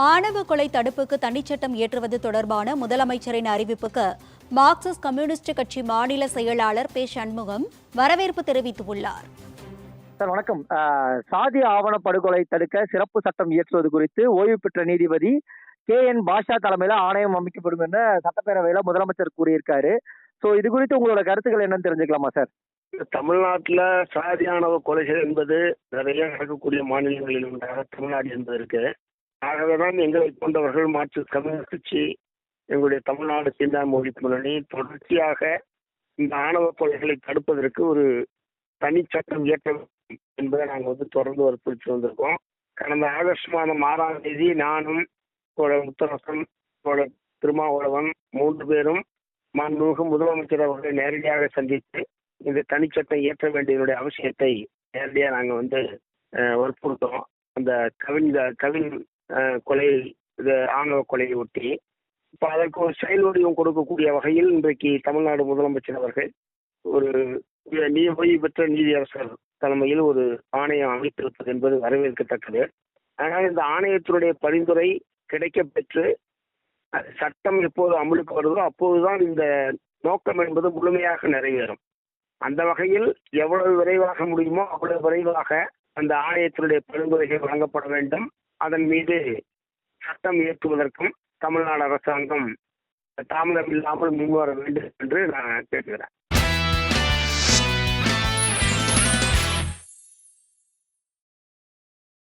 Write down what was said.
ஆணவ கொலை தடுப்புக்கு தனிச்சட்டம் இயற்றுவது தொடர்பான முதலமைச்சரின் அறிவிப்புக்கு மார்க்சிஸ்ட் கம்யூனிஸ்ட் கட்சி மாநில செயலாளர் பே. சண்முகம் வரவேற்பு தெரிவித்துள்ளார். சார் வணக்கம். ஆஹ் சாதி ஆவண படுகொலை தடுக்க சிறப்பு சட்டம் இயற்றுவது குறித்து ஓய்வு பெற்ற நீதிபதி கே. என். பாஷா தலைமையில ஆணையம் அமைக்கப்படும் என சட்டப்பேரவையில முதலமைச்சர் கூறியிருக்காரு. சோ இது குறித்து உங்களோட கருத்துக்கள் என்னன்னு தெரிஞ்சுக்கலாமா சார்? தமிழ்நாட்டுல சாதியானவ கொலைகள் என்பது நிறைய நடக்கக்கூடிய மாநிலங்களில் ஒன்றாக தமிழ்நாடு என்பது இருக்கு. ஆகவேதான் எங்களை போன்றவர்கள் மார்க்சிஸ்ட் கம்யூனிஸ்ட் கட்சி எங்களுடைய தமிழ்நாடு சீண்டாம மொழி முன்னணி தொடர்ச்சியாக இந்த ஆணவ கொலைகளை தடுப்பதற்கு ஒரு தனி சட்டம் இயற்ற வேண்டும் என்பதை நாங்கள் வந்து தொடர்ந்து வற்புறுத்தி வந்திருக்கோம். கடந்த ஆகஸ்ட் மாதம் ஆறாம் தேதி நானும் தோழர் முத்தரசன் தோழர் திருமாவளவன் மூன்று பேரும் மாண்புமிகு முதலமைச்சர் அவர்களை நேரடியாக சந்தித்து இந்த தனிச்சட்டம் இயற்ற வேண்டியதனுடைய அவசியத்தை நேரடியாக நாங்கள் வந்து வற்புறுத்தோம் அந்த கவின் கவின் கொலை இது ஆணவ கொலையை ஒட்டி இப்போ அதற்கு ஒரு செயல் வடிவம் கொடுக்கக்கூடிய வகையில் இன்றைக்கு தமிழ்நாடு முதலமைச்சர் அவர்கள் ஒரு நீ ஓய்வு பெற்ற நீதியரசர் தலைமையில் ஒரு ஆணையம் அமைத்திருப்பது என்பது வரவேற்கத்தக்கது. ஆனால் இந்த ஆணையத்தினுடைய பரிந்துரை கிடைக்க பெற்று சட்டம் எப்போது அமலுக்கு வருதோ அப்போதுதான் இந்த நோக்கம் என்பது முழுமையாக நிறைவேறும். அந்த வகையில் எவ்வளவு விரைவாக முடியுமோ அவ்வளவு விரைவாக அந்த ஆணையத்தினுடைய பரிந்துரைகள் வழங்கப்பட வேண்டும். அதன் மீது சட்டம் இயற்றுவதற்கும் தமிழ்நாடு அரசாங்கம் தாமதம் இல்லாமல் முன்வர வேண்டும் என்று நான் கேட்கிறேன்